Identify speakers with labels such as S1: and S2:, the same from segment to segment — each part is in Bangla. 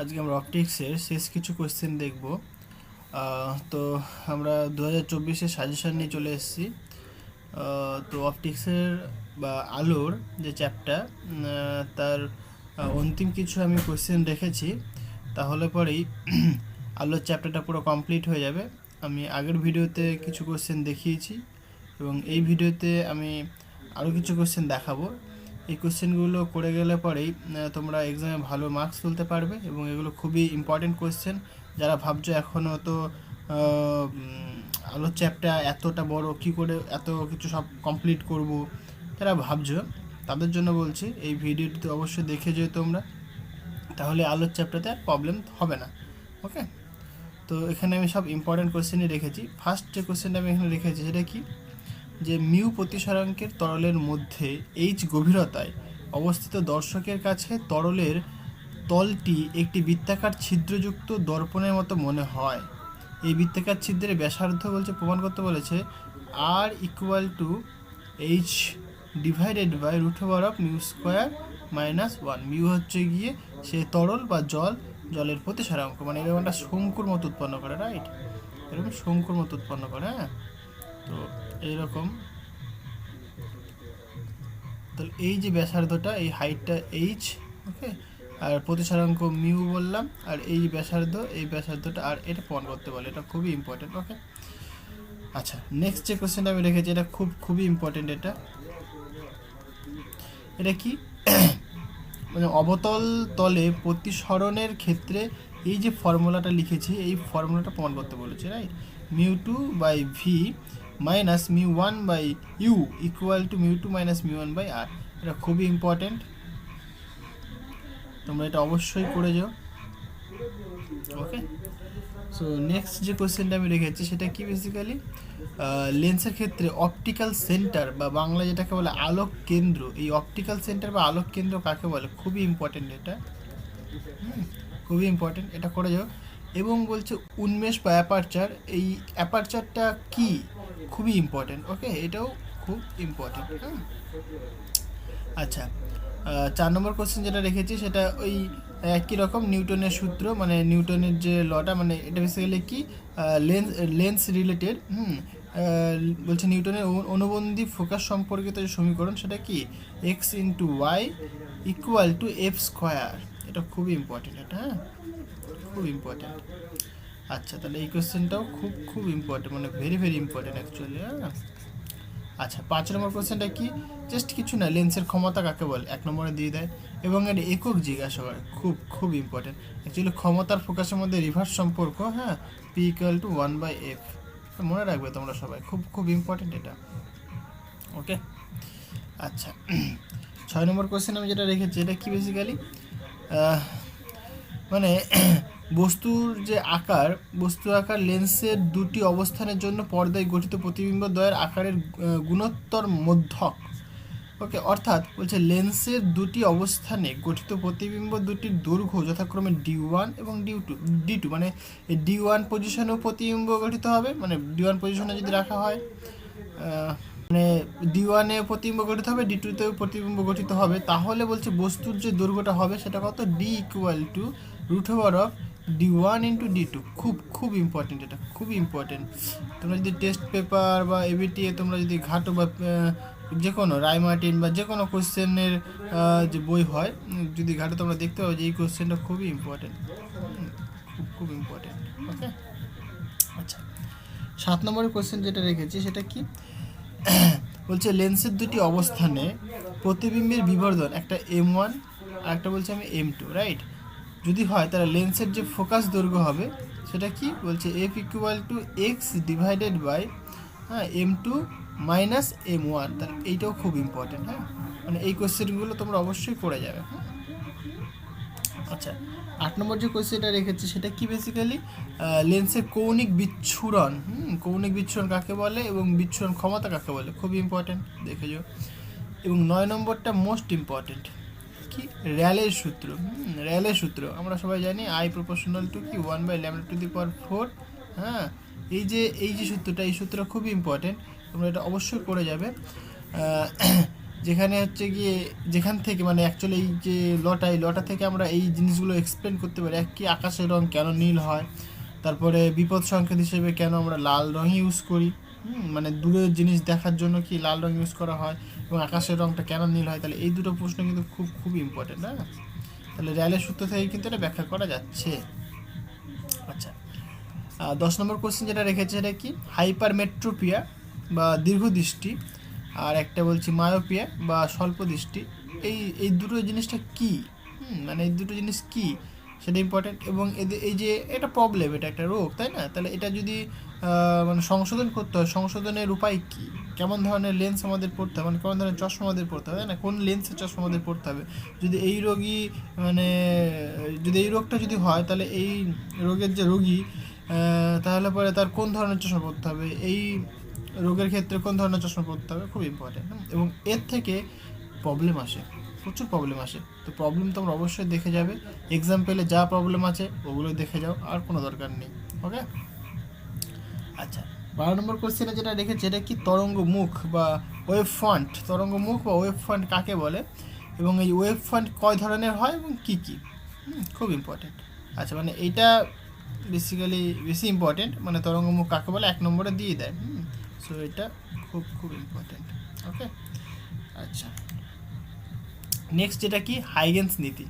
S1: আজকে আমরা অপটিক্সের শেষ কিছু কোয়েশ্চেন দেখব। তো আমরা দু হাজার চব্বিশের সাজেশন নিয়ে চলে এসেছি। তো অপটিক্সের বা আলোর যে চ্যাপ্টার তার অন্তিম কিছু আমি কোয়েশ্চেন রেখেছি। তাহলে পরেই আলোর চ্যাপ্টারটা পুরো কমপ্লিট হয়ে যাবে। আমি আগের ভিডিওতে কিছু কোয়েশ্চেন দেখিয়েছি এবং এই ভিডিওতে আমি আরও কিছু কোয়েশ্চেন দেখাবো। এই কোশ্চেনগুলো করে গেলে পরেই তোমরা এক্সামে ভালো মার্কস তুলতে পারবে এবং এগুলো খুবই ইম্পর্টেন্ট কোশ্চেন যারা ভাবছ এখনও তো আলোর চ্যাপ্টার এতটা বড়, কি করে এত কিছু সব কমপ্লিট করব? যারা ভাবছ, তাদের জন্য বলছি, এই ভিডিওটি তো অবশ্যই দেখে যেও তোমরা। তাহলে আলোর চ্যাপ্টারতে প্রবলেম হবে না ওকে তো এখানে আমি সব ইম্পর্টেন্ট কোশ্চেনই রেখেছি। ফার্স্ট যে কোশ্চেনটা আমি এখানে রেখেছি, সেটা কি? যে মিউ প্রতিসরাঙ্কের তরলের মধ্যে এইচ গভীরতায় অবস্থিত দর্শকের কাছে তরলের তলটি একটি বৃত্তাকার ছিদ্রযুক্ত দর্পণের মতো মনে হয়। এই বৃত্তাকার ছিদ্রের ব্যাসার্ধ বলছে, প্রমাণ করতে বলেছে R equal to H divided by root over of mu square minus one mu হচ্ছে গিয়ে সে তরল বা জল, জলের প্রতিসরাঙ্ক। মানে এরকম একটা শঙ্কুর মতো উৎপন্ন করে রাইট এরকম শঙ্কুর মতো উৎপন্ন করে হ্যাঁ? তো এইরকম। তাহলে এই যে ব্যাসার্ধটা, এই হাইটটা এইচ ওকে আর প্রতিসারাঙ্ক মিউ বললাম, আর এই ব্যাসার্ধ, এই ব্যাসার্ধটা আর এটা প্রমাণ করতে বলে, এটা খুবই ইম্পর্টেন্ট ওকে আচ্ছা নেক্সট যে কোশ্চেনটা আমি রেখেছি, এটা খুব, খুবই ইম্পর্টেন্ট এটা। এটা কি? মানে অবতল তলে প্রতিসরণের ক্ষেত্রে এই যে ফর্মুলাটা লিখেছি, এই ফর্মুলাটা প্রমাণ করতে বলেছে right mu two by V minus mu one by U equal to mu two minus mu one by R এটা খুবই ইম্পর্টেন্ট তোমরা এটা অবশ্যই করে যাও। ওকে সো নেক্সট যে কোশ্চেনটা আমি রেখেছি, সেটা কি বেসিক্যালি লেন্সের ক্ষেত্রে অপটিক্যাল সেন্টার বা বাংলা যেটাকে বলে আলোক কেন্দ্র, এই অপটিক্যাল সেন্টার বা আলোক কেন্দ্র কাকে বলে? খুবই ইম্পর্টেন্ট এটা। খুবই ইম্পর্টেন্ট এটা করে যাও। এবং বলছে উন্মেষ বা অ্যাপারচার এই অ্যাপারচারটা কি? খুবই ইম্পর্টেন্ট ওকে এটাও খুব ইম্পর্টেন্ট হ্যাঁ আচ্ছা চার নম্বর কোশ্চেন যেটা রেখেছি, সেটা ওই একই রকম নিউটনের সূত্র মানে নিউটনের যে লটা মানে এটা বেসিক্যালি কি? লেন্স লেন্স রিলেটেড হুম? বলছে নিউটনের অনুবন্ধী ফোকাস সম্পর্কিত যে সমীকরণ, সেটা কি? X into Y equal to F square এটা খুবই ইম্পর্টেন্ট এটা হ্যাঁ? খুব ইম্পর্টেন্ট আচ্ছা তাহলে এই কোশ্চেনটাও খুব খুব ইম্পর্টেন্ট মানে ভেরি ভেরি ইম্পর্টেন্ট অ্যাকচুয়ালি হ্যাঁ? আচ্ছা পাঁচ নম্বর কোশ্চেনটা কি? জাস্ট কিছু না লেন্সের ক্ষমতা কাকে বলে? এক নম্বরে দিয়ে দেয়। এবং এর একক জিজ্ঞাসা করে, খুব খুব ইম্পর্টেন্ট অ্যাকচুয়ালি ক্ষমতার ফোকাসের মধ্যে রিভার্স সম্পর্ক হ্যাঁ? P equal to one by F মনে রাখবে তোমরা সবাই, খুব খুব ইম্পর্টেন্ট এটা। ওকে আচ্ছা ছয় নম্বর কোশ্চেন আমি যেটা রেখেছি, এটা কি বেসিক্যালি মানে বস্তুর যে আকার বস্তু আকার লেন্সের দুটি অবস্থানের জন্য পর্দায় গঠিত প্রতিবিম্ব দ্বয়ের আকারের গুণোত্তর মধ্যক। ওকে অর্থাৎ বলছে লেন্সের দুটি অবস্থানে গঠিত প্রতিবিম্ব দুটির দৈর্ঘ্য যথাক্রমে ডি ওয়ান এবং ডি টু ডি টু মানে ডি ওয়ান পজিশনেও প্রতিবিম্ব গঠিত হবে মানে ডি ওয়ান পজিশনে যদি রাখা হয় মানে ডি ওয়ানে প্রতিবিম্ব গঠিত হবে, ডি টুতেও প্রতিবিম্ব গঠিত হবে। তাহলে বলছে বস্তুর যে দৈর্ঘ্যটা হবে সেটা কত? D equal to root over of D one into D two খুব খুব ইম্পর্টেন্ট এটা, খুবই ইম্পর্টেন্ট তোমরা যদি টেস্ট পেপার বা এবিটিএ তোমরা যদি ঘাটো বা যে কোনো রায়মার্টিন বা যে কোনো কোশ্চেনের যে বই হয় যদি ঘাটো তোমরা দেখতে পাবো যে এই কোশ্চেনটা খুবই ইম্পর্টেন্ট খুব খুব ইম্পর্টেন্ট ওকে আচ্ছা সাত নম্বরের কোশ্চেন যেটা রেখেছি সেটা কি? বলছে লেন্সের দুটি অবস্থানে প্রতিবিম্বের বিবর্ধন, একটা এম ওয়ান আর একটা বলছে আমি এম টু রাইট যদি হয়, তাহলে লেন্সের যে ফোকাস দৈর্ঘ্য হবে, সেটা কি? বলছে F equal to X divided by হ্যাঁ M two minus M one তাহলে এইটাও খুব ইম্পর্টেন্ট হ্যাঁ? মানে এই কোশ্চেনগুলো তোমরা অবশ্যই করে যাবে হ্যাঁ? আচ্ছা আট নম্বর যে কোয়েশ্চেনটা রেখেছি, সেটা কি বেসিক্যালি লেন্সের কৌণিক বিচ্ছুরণ, হুম, কৌণিক বিচ্ছুরণ কাকে বলে এবং বিচ্ছুরণ ক্ষমতা কাকে বলে? খুব ইম্পর্টেন্ট দেখে যাও। এবং নয় নম্বরটা মোস্ট ইম্পর্টেন্ট কি? র্যালের সূত্র। র্যালের সূত্র। আমরা সবাই জানি আই প্রপোর্শনাল টু কি one by lambda to the power four হ্যাঁ এই যে এই যে সূত্রটা, এই সূত্রটা খুবই ইম্পর্টেন্ট তোমরা এটা অবশ্যই করে যাবে। যেখানে হচ্ছে গিয়ে, যেখান থেকে মানে অ্যাকচুয়ালি এই যে লটা এই লটা থেকে আমরা এই জিনিসগুলো এক্সপ্লেন করতে পারি, এক কি আকাশের রং কেন নীল হয়, তারপরে বিপদ সংকেত হিসেবে কেন আমরা লাল রং ইউজ করি। মানে দূরের জিনিস দেখার জন্য কি লাল রং ইউজ করা হয় এবং আকাশের রংটা কেন নীল হয়? তাহলে এই দুটো প্রশ্ন কিন্তু খুব খুব ইম্পর্টেন্ট হ্যাঁ? তাহলে র্যালের সূত্র থেকে কিন্তু এটা ব্যাখ্যা করা যাচ্ছে। আচ্ছা দশ নম্বর কোশ্চেন যেটা রেখেছে এটা কি? হাইপারমেট্রোপিয়া বা দীর্ঘদৃষ্টি আর একটা বলছি মায়োপিয়া বা স্বল্প দৃষ্টি এই এই দুটো জিনিসটা কি? মানে এই দুটো জিনিস কি? সেটা ইম্পর্টেন্ট এবং এদের এই যে এটা প্রবলেম এটা একটা রোগ, তাই না? তাহলে এটা যদি মানে সংশোধন করতে হয়, সংশোধনের উপায় কি? কেমন ধরনের লেন্স আমাদের পড়তে হবে? মানে কেমন ধরনের চশমা আমাদের পড়তে হবে, তাই না? কোন লেন্সের চশমা আমাদের পড়তে হবে? যদি এই রোগী মানে যদি এই রোগটা যদি হয়, তাহলে এই রোগের যে রোগী তাহলে পরে তার কোন ধরনের চশমা পড়তে হবে? এই রোগের ক্ষেত্রে কোন ধরনের চশমা পড়তে হবে? খুব ইম্পর্টেন্ট এবং এর থেকে প্রবলেম আসে। প্রচুর প্রবলেম আসে। তো প্রবলেম তোমরা অবশ্যই দেখে যাবে। এক্সাম্পলে যা প্রবলেম আছে ওগুলো দেখে যাও, আর কোনো দরকার নেই। ওকে আচ্ছা বারো নম্বর কোশ্চেনে যেটা রেখেছে এটা কি তরঙ্গ মুখ বা ওয়েব ফ্রন্ট তরঙ্গ মুখ বা ওয়েব ফ্রন্ট কাকে বলে? এবং এই ওয়েব ফ্রন্ট কয় ধরনের হয় এবং কী কী? খুব ইম্পর্টেন্ট আচ্ছা মানে এইটা বেসিক্যালি বেশি ইম্পর্টেন্ট মানে তরঙ্গ মুখ কাকে বলে? এক নম্বরে দিয়ে দেয়। সো এটা খুব খুব ইম্পর্টেন্ট ওকে আচ্ছা নেক্সট যেটা কি? হাইগেন্স নীতি।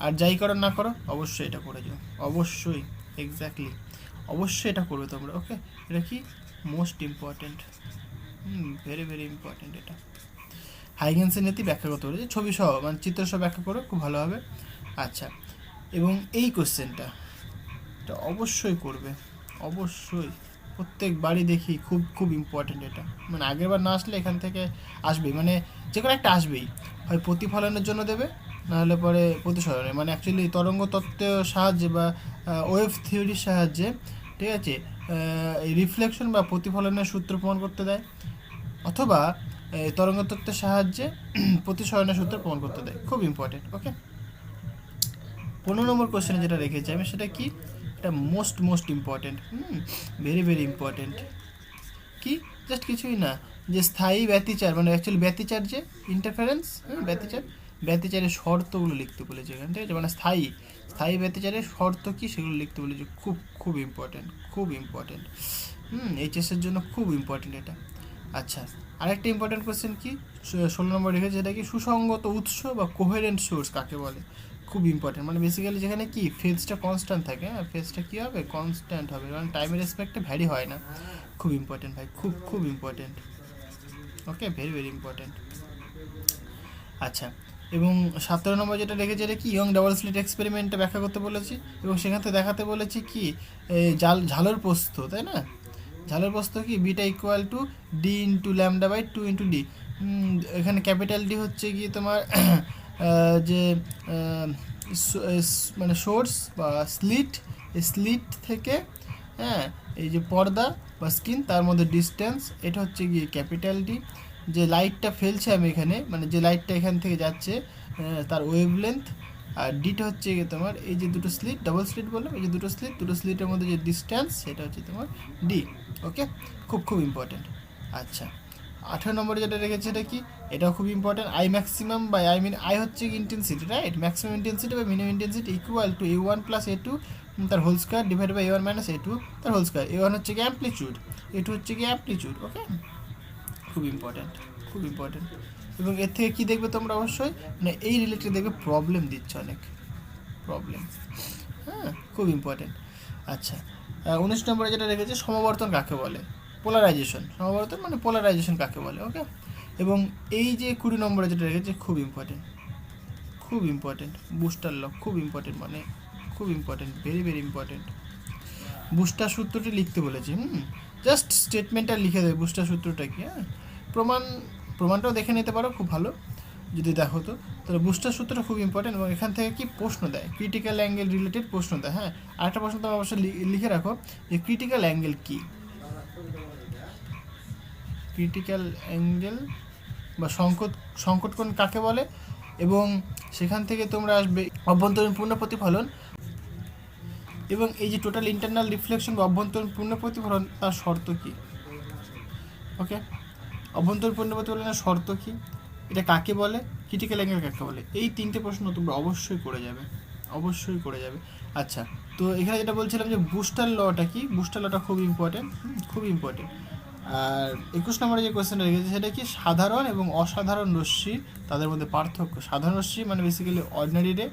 S1: আর যাই করো না করো, অবশ্যই এটা করে যাও। অবশ্যই এক্স্যাক্টলি অবশ্যই এটা করবে তোমরা ওকে এটা কি? Most important hmm very very important এটা। হাইগেন্সের নীতি ব্যাখ্যা করতে পারে ছবি সহ মানে চিত্র সহ ব্যাখ্যা করো, খুব ভালো হবে। আচ্ছা এবং এই কোশ্চেনটা এটা অবশ্যই করবে। অবশ্যই। প্রত্যেক বাড়ি দেখি খুব খুব ইম্পর্টেন্ট এটা। মানে আগের বার না আসলে এখান থেকে আসবে মানে যে কোনো একটা আসবেই। হয় প্রতিফলনের জন্য দেবে নাহলে পরে প্রতিসরণে মানে অ্যাকচুয়ালি তরঙ্গ তত্ত্বের সাহায্যে বা ওয়েভ থিওরির সাহায্যে, ঠিক আছে? এই রিফ্লেকশন বা প্রতিফলনের সূত্র প্রমাণ করতে দেয়। অথবা, এই তরঙ্গ তত্ত্বের সাহায্যে প্রতিসরণের সূত্র প্রমাণ করতে দেয়। খুব ইম্পর্টেন্ট ওকে পনেরো নম্বর কোশ্চেনে যেটা রেখেছি আমি, সেটা কি? এটা most most important hmm very very important কি? জাস্ট কিছুই না। যে স্থায়ী ব্যতিচার মানে অ্যাকচুয়ালি ব্যতিচার যে ইন্টারফারেন্স হ্যাঁ ব্যতিচার, ব্যতিচারের শর্তগুলো লিখতে বলেছে এখানে আছে মানে স্থায়ী স্থায়ী ব্যতিচারের শর্ত কি সেগুলো লিখতে বলেছে, খুব খুব ইম্পর্টেন্ট খুব ইম্পর্টেন্ট হুম এইচএসের জন্য খুব ইম্পর্টেন্ট এটা। আচ্ছা আরেকটা ইম্পর্টেন্ট কোশ্চেন কি? ষোলো নম্বর রেখেছে যেটা কি? সুসংগত উৎস বা কোহেরেন্ট সোর্স কাকে বলে? খুব ইম্পর্টেন্ট মানে বেসিক্যালি যেখানে কি ফেজটা কনস্ট্যান্ট থাকে হ্যাঁ ফেজটা কী হবে? কনস্ট্যান্ট হবে কারণ টাইমের রেসপেক্টে ভ্যারি হয় না। খুব ইম্পর্টেন্ট ভাই, খুব খুব important okay very very important আচ্ছা এবং সতেরো নম্বর যেটা রেখেছে এটা কি ইয়ং ডাবল স্লিট এক্সপেরিমেন্টটা ব্যাখ্যা করতে বলেছি? এবং সেখান থেকে দেখাতে বলেছি কি জাল, ঝালর পোস্ত, তাই না? ঝালর পোস্ত কি beta equal to D into lambda by two into D এখানে ক্যাপিটাল ডি হচ্ছে কি তোমার যে মানে সোর্স বা স্লিট স্লিট থেকে হ্যাঁ এই যে পর্দা বা স্কিন, তার মধ্যে ডিস্টেন্স এটা হচ্ছে গিয়ে ক্যাপিটাল ডি যে লাইটটা ফেলছে আমি এখানে মানে যে লাইটটা এখান থেকে যাচ্ছে তার ওয়েভ লেন্থ আর ডিটা হচ্ছে গিয়ে তোমার এই যে দুটো স্লিট ডাবল স্লিট বললাম, এই যে দুটো স্লিট দুটো স্লিটের মধ্যে যে ডিস্টেন্স সেটা হচ্ছে তোমার ডি ওকে খুব খুব ইম্পর্টেন্ট আচ্ছা আঠেরো নম্বরে যেটা রেখেছে এটা কি? এটাও খুব important I maximum by I min I হচ্ছে ইন্টেন্সিটি রাইট ম্যাক্সিমাম ইন্টেন্সিটি বা minimum intensity equal to A one plus A two তার whole square divide by A one minus A two তার হোল স্কোয়ার এ ওয়ান হচ্ছে কি অ্যাম্পলিচিউড এ টু হচ্ছে কি অ্যাম্পলিচিউড ওকে খুব ইম্পর্ট্যান্ট খুব ইম্পর্ট্যান্ট এবং এর থেকে কী দেখবে তোমরা অবশ্যই? মানে এই রিলেটেড দেখবে প্রবলেম দিচ্ছে অনেক প্রবলেম হ্যাঁ খুব ইম্পর্ট্যান্ট আচ্ছা উনিশ নম্বরে যেটা রেখেছে, সমবর্তন কাকে বলে? পোলারাইজেশন সমবর্তন মানে পোলারাইজেশন কাকে বলে ওকে এবং এই যে কুড়ি নম্বরে যেটা রেখেছে, খুব ইম্পর্টেন্ট খুব ইম্পর্টেন্ট বুস্টার লক খুব ইম্পর্টেন্ট মানে খুব important very very important Brewster সূত্রটি লিখতে বলেছি, হুম? জাস্ট স্টেটমেন্টটা লিখে দেবে বুস্টার সূত্রটা কি হ্যাঁ? প্রমাণ, প্রমাণটাও দেখে নিতে পারো, খুব ভালো, যদি দেখো তো। তাহলে বুস্টার সূত্রটা খুব ইম্পর্টেন্ট এবং এখান থেকে কি প্রশ্ন দেয়? ক্রিটিক্যাল অ্যাঙ্গেল রিলেটেড প্রশ্ন দেয় হ্যাঁ? আরেকটা প্রশ্ন তোমার অবশ্যই লিখে রাখো যে ক্রিটিক্যাল অ্যাঙ্গেল কি? ক্রিটিক্যাল অ্যাঙ্গেল বা সংকট সংকট কোণ কাকে বলে? এবং সেখান থেকে তোমরা আসবে অভ্যন্তরীণ পূর্ণ প্রতিফলন এবং এই যে টোটাল ইন্টারনাল রিফ্লেকশন বা অভ্যন্তরীণ পূর্ণ প্রতিফলন, তার শর্ত কী? ওকে অভ্যন্তর পণ্য প্রতিপালনের শর্ত কী? এটা কাকে বলে? ক্রিটিক্যাল অ্যাঙ্গেল কাকে বলে? এই তিনটে প্রশ্ন তোমরা অবশ্যই করে যাবে। অবশ্যই করে যাবে। আচ্ছা তো এখানে যেটা বলছিলাম যে বুস্টার লটা কি? বুস্টার লটা খুব ইম্পর্টেন্ট খুব ইম্পর্টেন্ট আর একুশ নম্বরে যে কোয়েশ্চেনটা রেখেছে, সেটা কি? সাধারণ এবং অসাধারণ রশ্মি, তাদের মধ্যে পার্থক্য। সাধারণ রশ্মি মানে বেসিক্যালি অর্ডিনারি রে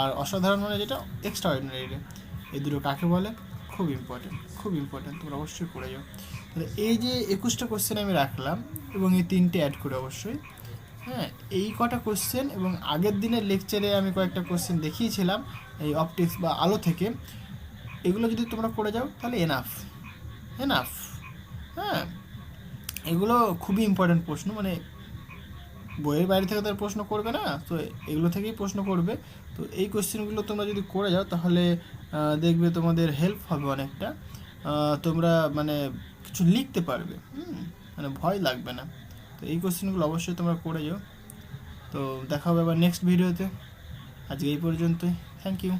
S1: আর অসাধারণ মানে যেটা এক্সট্রা অর্ডিনারি রে এই দুটো কাকে বলে? খুব ইম্পর্টেন্ট খুব ইম্পর্টেন্ট তোমরা অবশ্যই করে যাও। তাহলে এই যে একুশটা কোশ্চেন আমি রাখলাম, এবং এই তিনটে অ্যাড করে অবশ্যই হ্যাঁ এই কটা কোশ্চেন এবং আগের দিনের লেকচারে আমি কয়েকটা কোশ্চেন দেখিয়েছিলাম, এই অপটিক্স বা আলো থেকে, এগুলো যদি তোমরা করে যাও, তাহলে এনাফ এনাফ হ্যাঁ এগুলো খুবই ইম্পর্ট্যান্ট প্রশ্ন মানে বইয়ের বাইরে থেকে তার প্রশ্ন করবে না? তো এগুলো থেকেই প্রশ্ন করবে। তো এই কোশ্চেনগুলো তোমরা যদি করে যাও, তাহলে দেখবে তোমাদের হেল্প হবে অনেকটা। তোমরা মানে কিছু লিখতে পারবে। মানে ভয় লাগবে না। তো এই কোশ্চেনগুলো অবশ্যই তোমরা করে যাও। তো দেখা হবে আবার নেক্সট ভিডিওতে আজকে এই পর্যন্তই। Thank you